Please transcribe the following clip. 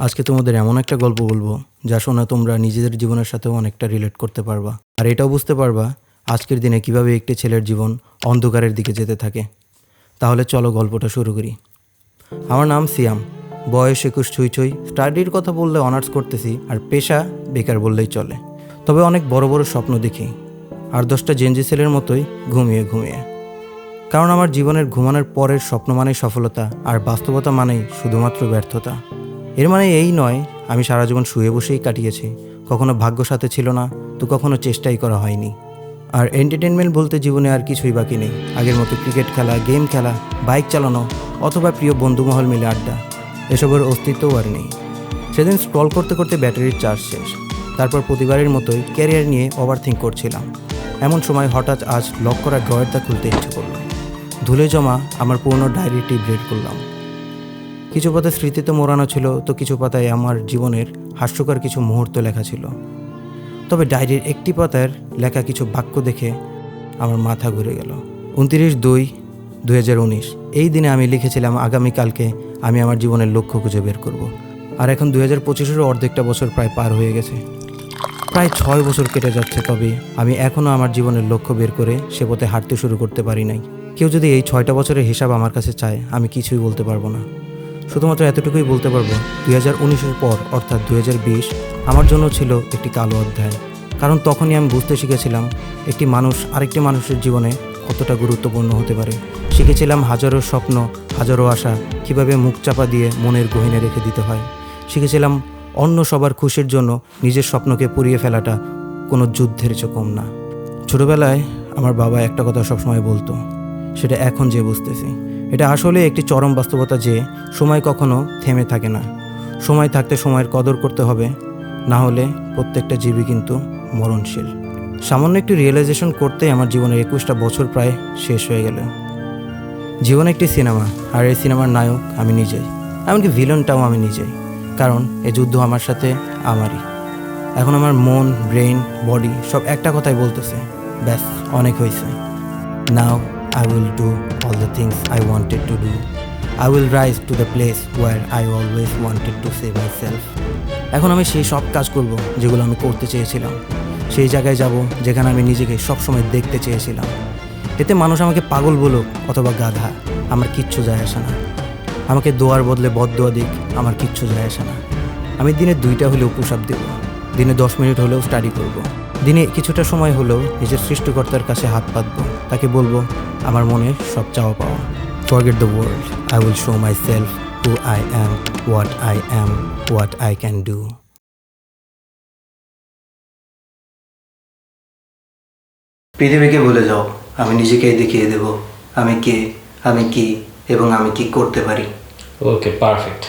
আজকে তোমাদের এমন একটা গল্প বলব, যা শোনা তোমরা নিজেদের জীবনের সাথেও অনেকটা রিলেট করতে পারবা। আর এটাও বুঝতে পারবা আজকের দিনে কীভাবে একটি ছেলের জীবন অন্ধকারের দিকে যেতে থাকে। তাহলে চলো গল্পটা শুরু করি। আমার নাম সিয়াম। বয়স একুশ ছুঁই ছুঁই। স্টাডির কথা বললে অনার্স করতেছি আর পেশা বেকার বললেই চলে। তবে অনেক বড় বড় স্বপ্ন দেখি। আর দশটা জেনজি ছেলের মতোই ঘুমিয়ে ঘুমিয়ে। কারণ আমার জীবনের ঘুমানোর পরের স্বপ্ন মানেই সফলতা, আর বাস্তবতা মানেই শুধুমাত্র ব্যর্থতা। এর মানে এই নয়, আমি সারা জীবন শুয়ে বসেই কাটিয়েছি। কখনো ভাগ্য সাথে ছিল না, তো কখনো চেষ্টাই করা হয়নি। আর এন্টারটেনমেন্ট বলতে জীবনে আর কিছুই বাকি নেই। আগের মতো ক্রিকেট খেলা গেম খেলা বাইক চালানো, অথবা প্রিয় বন্ধুমহল মিলে আড্ডা, এসবের অস্তিত্বও আর নেই। সেদিন স্ক্রল করতে করতে ব্যাটারির চার্জ শেষ। তারপর প্রতিবারের মতোই ক্যারিয়ার নিয়ে ওভার থিঙ্ক করছিলাম। এমন সময় হঠাৎ আজ লক করা ড্রয়ারটা খুলতে ইচ্ছে করল। ধুলে জমা আমার পুরনো ডায়েরিটি ব্রেড করলাম। কিছু পাতা স্মৃতিতে মোড়ানো ছিল, তো কিছু পাতায় আমার জীবনের হাস্যকর কিছু মুহূর্ত লেখা ছিল। তবে ডায়েরির একটি পাতার লেখা কিছু বাক্য দেখে আমার মাথা ঘুরে গেল। উনত্রিশ দুই দু এই দিনে আমি লিখেছিলাম আগামীকালকে আমি আমার জীবনের লক্ষ্য খুঁজে বের করব। আর এখন দু হাজার পঁচিশেরও অর্ধেকটা বছর প্রায় পার হয়ে গেছে। প্রায় ছয় বছর কেটে যাচ্ছে, তবে আমি এখনও আমার জীবনের লক্ষ্য বের করে সে পথে হাঁটতে শুরু করতে পারি নাই। কেউ যদি এই ছয়টা বছরের হিসাব আমার কাছে চায়, আমি কিছুই বলতে পারব না। শুধুমাত্র এতটুকুই বলতে পারব, দুই হাজার উনিশের পর, অর্থাৎ দুই হাজার বিশ, আমার জন্য ছিল একটি কালো অধ্যায়। কারণ তখনই আমি বুঝতে শিখেছিলাম, একটি মানুষ আরেকটি মানুষের জীবনে কতটা গুরুত্বপূর্ণ হতে পারে। শিখেছিলাম হাজারো স্বপ্ন, হাজারো আশা, কীভাবে মুখ চাপা দিয়ে মনের গহিনে রেখে দিতে হয়। শিখেছিলাম, অন্য সবার খুশির জন্য নিজের স্বপ্নকে পুড়িয়ে ফেলাটা কোনো যুদ্ধের চেয়ে কম না। ছোটোবেলায় আমার বাবা একটা কথা সবসময় বলতো, সেটা এখন যে বুঝতেছি। এটা আসলে একটি চরম বাস্তবতা যে সময় কখনো থেমে থাকে না। সময় থাকতে সময়ের কদর করতে হবে, না হলে প্রত্যেকটা জীবী কিন্তু মরণশীল। সামান্য একটি রিয়েলাইজেশন করতে আমার জীবনের একুশটা বছর প্রায় শেষ হয়ে গেল। জীবন একটি সিনেমা, আর এই সিনেমার নায়ক আমি নিজেই। এমনকি ভিলনটাও আমি নিজেই, কারণ এই যুদ্ধ আমার সাথে আমারই। এখন আমার মন ব্রেন বডি সব একটা কথাই বলতেছে, ব্যাস, অনেক হয়েছে। Now will do all the things I wanted to do I will rise to the place where I always wanted to save myself এখন আমি সেই সব কাজ করব যেগুলো আমি করতে চেয়েছিলাম। সেই জায়গায় যাব যেখানে আমি নিজেকে সবসময় দেখতে চেয়েছিলাম। এতে মানুষ আমাকে পাগল বলুক অথবা গাধা, আমার কিচ্ছু যায় আসে না। আমাকে দোয়ার বদলে বদদোয়া দিক, আমার কিচ্ছু যায় আসে না। আমি দিনে দুইটা হলেও পুশ আপ দেবো। দিনে দশ মিনিট হলেও স্টাডি করব। দিনে কিছুটা সময় হলেও নিজের সৃষ্টিকর্তার কাছে হাত পাতবো। তাকে বলব আমার মনে সব চাওয়া পাওয়া। Forget the world I will show myself who I am what I am what I can do পৃথিবীকে ভুলে যাও। আমি নিজেকেই দেখিয়ে দেব। আমি কে আমি কি এবং আমি কি করতে পারি। Okay perfect